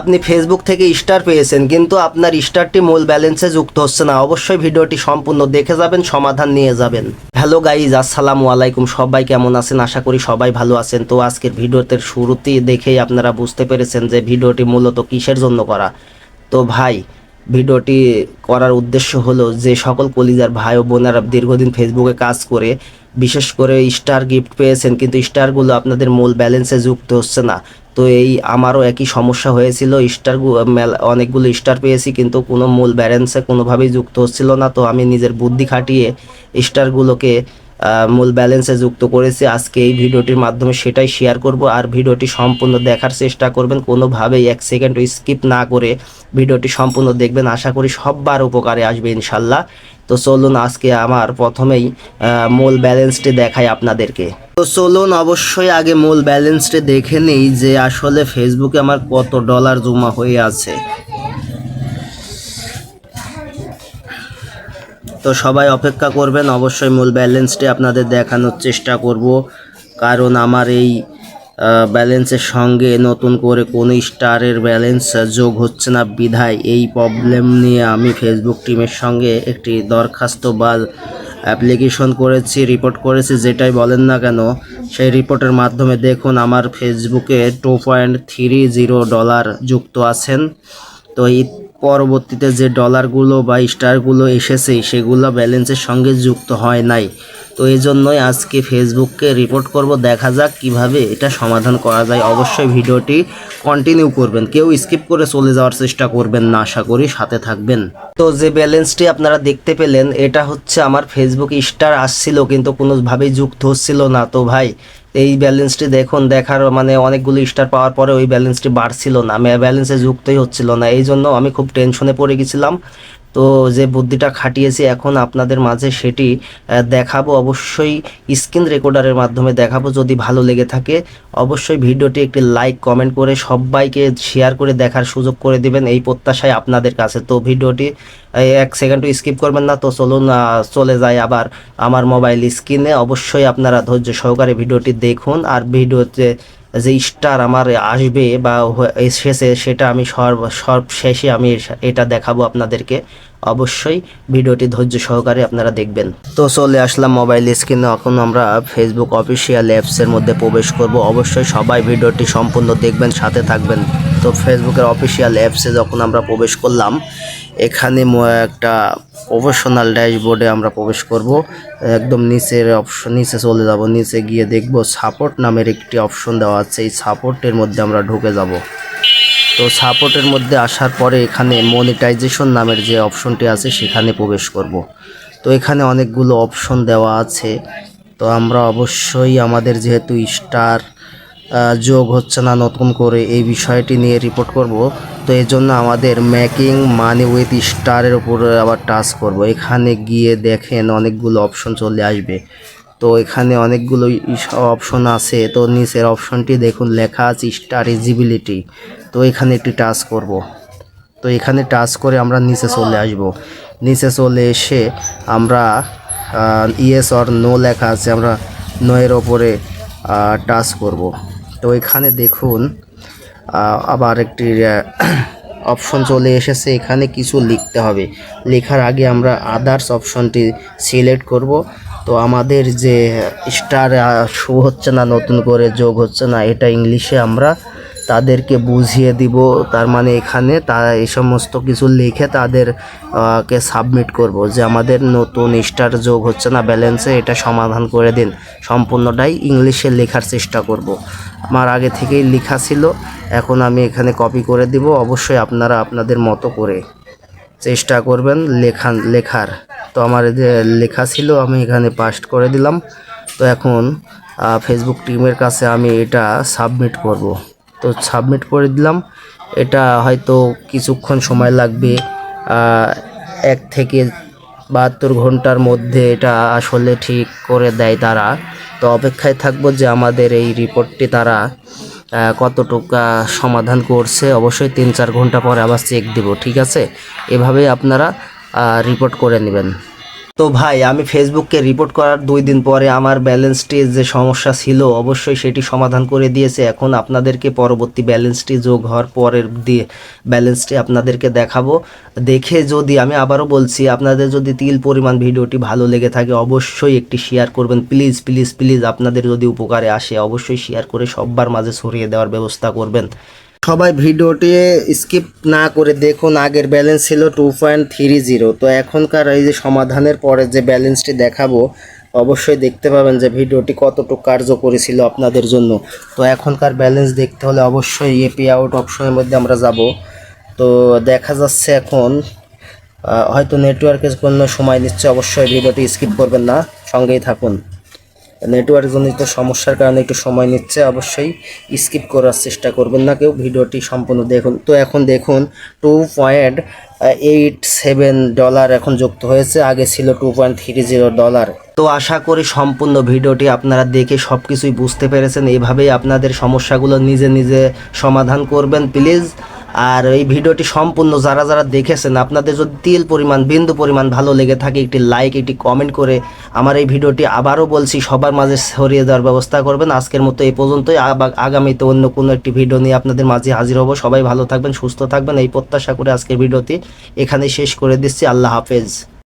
আপনি ফেসবুক থেকে স্টার পেয়েছেন, কিন্তু আপনার স্টারটি মূল ব্যালেন্সে যুক্ত হচ্ছে না। অবশ্যই ভিডিওটি সম্পূর্ণ দেখে যাবেন, সমাধান নিয়ে যাবেন। হ্যালো গাইজ আসসালামু আলাইকুম। সবাই কেমন আছেন? আশা করি সবাই ভালো আছেন। তো আজকের ভিডিওতে শুরুতেই দেখেই আপনারা বুঝতে পেরেছেন যে ভিডিওটি মূলত কিসের জন্য করা। তো ভাই, ভিডিওটি করার উদ্দেশ্য হলো যে সকল কলিজার ভাই ও বোনেরা দীর্ঘদিন ফেসবুকে কাজ করে, বিশেষ করে স্টার গিফট পেয়েছেন, কিন্তু স্টারগুলো আপনাদের মূল ব্যালেন্সে যুক্ত হচ্ছে না। তো এই আমারও একই সমস্যা হয়েছিল। স্টার অনেকগুলো স্টার পেয়েছি কিন্তু কোনো মূল ব্যালেন্সে কোনোভাবেই যুক্ত হচ্ছিল না। তো আমি নিজের বুদ্ধি খাটিয়ে স্টারগুলোকে মূল ব্যালেন্সে যুক্ত করেছি। আজকে এই ভিডিওটির মাধ্যমে সেটাই শেয়ার করব। আর ভিডিওটি সম্পূর্ণ দেখার চেষ্টা করবেন। কোনোভাবেই এক সেকেন্ড স্কিপ না করে ভিডিওটি সম্পূর্ণ দেখবেন। আশা করি সববার উপকারে আসবে ইনশাল্লাহ। তো চলুন আজকে আমার প্রথমেই মূল ব্যালেন্সটি দেখাই আপনাদেরকে। তো চলুন অবশ্যই আগে মূল ব্যালেন্সটি দেখে নেই যে আসলে ফেসবুকে আমার কত ডলার জমা হয়ে আছে। তো সবাই অপেক্ষা করবেন, অবশ্যই মূল ব্যালেন্সটি আপনাদের দেখানোর চেষ্টা করব, কারণ আমার এই ব্যালেন্সের সঙ্গে নতুন করে কোনো স্টারের ব্যালেন্স যোগ হচ্ছে না বিধায় এই প্রবলেম নিয়ে আমি ফেসবুক টিমের সঙ্গে একটি দরখাস্ত বা অ্যাপ্লিকেশন করেছি রিপোর্ট করেছি, যেটাই বলেন না কেন, সেই রিপোর্টের মাধ্যমে দেখুন আমার ফেসবুকে two point three zero dollar যুক্ত আছেন। তো পরবর্তীতে যে ডলারগুলো বা স্টারগুলো এসেছে, সেগুলো ব্যালেন্সের সঙ্গে যুক্ত হয় নাই। তো এই জন্যই আজকে ফেসবুককে রিপোর্ট করব, দেখা যাক কীভাবে এটা সমাধান করা যায়। অবশ্যই ভিডিওটি কন্টিনিউ করবেন। কেউ স্কিপ করে চলে যাওয়ার চেষ্টা করবেন না, আশা করি সাথে থাকবেন। তো যে ব্যালেন্সটি আপনারা দেখতে পেলেন, এটা হচ্ছে আমার ফেসবুক স্টার আসছিল, কিন্তু কোনোভাবেই যুক্ত হচ্ছিল না। তো ভাই এই ব্যালেন্সটি দেখুন, দেখার মানে অনেকগুলি স্টার পাওয়ার পরে ওই ব্যালেন্সটি বাড়ছিল না ব্যালেন্সে যুক্তই হচ্ছিল না। এই জন্য আমি খুব টেনশনে পড়ে গেছিলাম। তো যে বুদ্ধিটা খাটিয়েছি এখন আপনাদের মাঝে সেটি দেখাবো। অবশ্যই স্ক্রিন রেকর্ডারের মাধ্যমে দেখাবো যদি ভালো লেগে থাকে। অবশ্যই ভিডিওটি একটি লাইক, কমেন্ট করে সবাইকে শেয়ার করে দেখার সুযোগ করে দিবেন এই প্রত্যাশায় আপনাদের কাছে। তো ভিডিওটি এক সেকেন্ডও স্কিপ করবেন না। তো চলুন চলে যায় আবার আমার মোবাইল স্ক্রিনে। অবশ্যই আপনারা ধৈর্য সহকারে ভিডিওটি দেখুন। আর ভিডিওতে যে স্টার আমার আসবে বা এসেছে সেটা আমি সর্ব সর্বশেষে আমি এটা দেখাবো আপনাদেরকে। অবশ্যই ভিডিওটি ধৈর্য সহকারে আপনারা দেখবেন। তো চলে আসলাম মোবাইল স্ক্রিনে এখন আমরা ফেসবুক অফিসিয়াল অ্যাপসের মধ্যে প্রবেশ করব। অবশ্যই সবাই ভিডিওটি সম্পূর্ণ দেখবেন, সাথে থাকবেন। তো ফেসবুকের অফিসিয়াল অ্যাপসে যখন আমরা প্রবেশ করলাম, এখানে একটা প্রফেশনাল ড্যাশবোর্ডে আমরা প্রবেশ করব। একদম নিচের অপশন নিচে চলে যাব। নিচে গিয়ে দেখব সাপোর্ট নামের একটি অপশন দেওয়া আছে। এই সাপোর্টের মধ্যে আমরা ঢুকে যাব। তো সাপোর্টের মধ্যে আসার পরে এখানে মনিটাইজেশন নামের যে অপশনটি আছে, সেখানে প্রবেশ করব। তো এখানে অনেকগুলো অপশন দেওয়া আছে। তো আমরা অবশ্যই আমাদের যেহেতু স্টার যোগ হচ্ছে না নতুন করে এই বিষয়টি নিয়ে রিপোর্ট করব। তো এই জন্য আমাদের মেকিং মানি উইথ স্টারের উপরে আবার টাচ করব। এখানে গিয়ে দেখেন অনেকগুলো অপশন চলে আসবে। তো এখানে অনেকগুলো অপশন আছে। তো নিচের অপশনটি দেখুন, লেখা আছে স্টার ইজিবিলিটি তো এখানে একটি টাচ করব। তো এখানে টাচ করে আমরা নিচে চলে আসব। নিচে চলে এসে আমরা ইয়েস অর নো লেখা আছে, আমরা নোয়ের ওপরে টাচ করব। তো এখানে দেখুন আবার একটি অপশন চলে এসেছে। এখানে কিছু লিখতে হবে। লেখার আগে আমরা আদার্স অপশনটি সিলেক্ট করব। তো আমাদের যে স্টার শো হচ্ছে না, নতুন করে যোগ হচ্ছে না, এটা ইংলিশে আমরা তাদেরকে বুঝিয়ে দিব। তার মানে এখানে তা, এই সমস্ত কিছু লিখে তাদের কে সাবমিট করব যে আমাদের নতুন স্টার যোগ হচ্ছে না ব্যালেন্সে এটা সমাধান করে দিন। সম্পূর্ণটাই ইংলিশে লেখার চেষ্টা করব। আমার আগে থেকেই লেখা ছিল, এখন আমি এখানে কপি করে দিব। অবশ্যই আপনারা আপনাদের মতো করে। চেষ্টা করবেন লেখান, লেখার। তো আমার লেখা ছিল আমি এখানে পাস্ট করে দিলাম। তো এখন ফেসবুক টিমের কাছে আমি এটা সাবমিট করব। তো সাবমিট করে দিলাম। এটা হয়তো কিছুক্ষণ সময় লাগবে। এক থেকে বাহাত্তর ঘণ্টার মধ্যে এটা আসলে ঠিক করে দেয় তারা। তো অপেক্ষায় থাকব যে আমাদের এই রিপোর্টটি তারা কতটুকু সমাধান করছে, অবশ্যই তিন চার ঘণ্টা পরে আবার চেক দিব, ঠিক আছে? এভাবেই আপনারা রিপোর্ট করে নেবেন। তো ভাই, আমি ফেসবুককে রিপোর্ট করার দুই দিন পরে আমার ব্যালেন্সটি যে সমস্যা ছিল, অবশ্যই সেটি সমাধান করে দিয়েছে। এখন আপনাদেরকে পরবর্তী ব্যালেন্সটি যোগ হওয়ার পরের দিয়ে ব্যালেন্সটি আপনাদেরকে দেখাবো। দেখে যদি, আমি আবারও বলছি, আপনাদের যদি তিল পরিমাণ ভিডিওটি ভালো লেগে থাকে, অবশ্যই একটি শেয়ার করবেন। প্লিজ প্লিজ প্লিজ আপনাদের যদি উপকারে আসে, অবশ্যই শেয়ার করে সব্বার মাঝে ছড়িয়ে দেওয়ার ব্যবস্থা করবেন। সবাই ভিডিওটি স্কিপ না করে দেখুন, আগের ব্যালেন্স ছিল টু পয়েন্ট থ্রি জিরো তো এখনকার এই যে সমাধানের পরে যে ব্যালেন্সটি দেখাবো, অবশ্যই দেখতে পাবেন যে ভিডিওটি কতটুকু কার্যকরী ছিল আপনাদের জন্য। তো এখনকার ব্যালেন্স দেখতে হলে অবশ্যই এ পে আউট অপশনের মধ্যে আমরা যাব। তো দেখা যাচ্ছে এখন হয়তো নেটওয়ার্কের জন্য সময় নিচ্ছে, অবশ্যই ভিডিওটি স্কিপ করবেন না। সঙ্গেই থাকুন। নেটওয়ার্ক জনিত সমস্যার কারণে একটু সময় নিচ্ছে, অবশ্যই স্কিপ করার চেষ্টা করবেন না কেউ। ভিডিওটি সম্পূর্ণ দেখুন। তো এখন দেখুন two point eight seven dollar এখন যুক্ত হয়েছে, আগে ছিল two point three zero dollar তো আশা করি সম্পূর্ণ ভিডিওটি আপনারা দেখে সব কিছুই বুঝতে পেরেছেন। এইভাবেই আপনাদের সমস্যাগুলো নিজে নিজে সমাধান করবেন। প্লিজ আর এই ভিডিওটি সম্পূর্ণ যারা যারা দেখেছেন, আপনাদের যদি তিল পরিমাণ, বিন্দু পরিমাণ ভালো লেগে থাকে, একটি লাইক একটি কমেন্ট করে আমার এই ভিডিওটি আবারও বলছি, সবার মাঝে ছড়িয়ে দেওয়ার ব্যবস্থা করবেন। আজকের মতো এই পর্যন্তই। আগামীতে অন্য কোনো একটি ভিডিও নিয়ে আপনাদের মাঝে হাজির হব। সবাই ভালো থাকবেন, সুস্থ থাকবেন। এই প্রত্যাশা করে আজকের ভিডিওটি এখানে শেষ করে দিচ্ছি। আল্লাহ হাফেজ।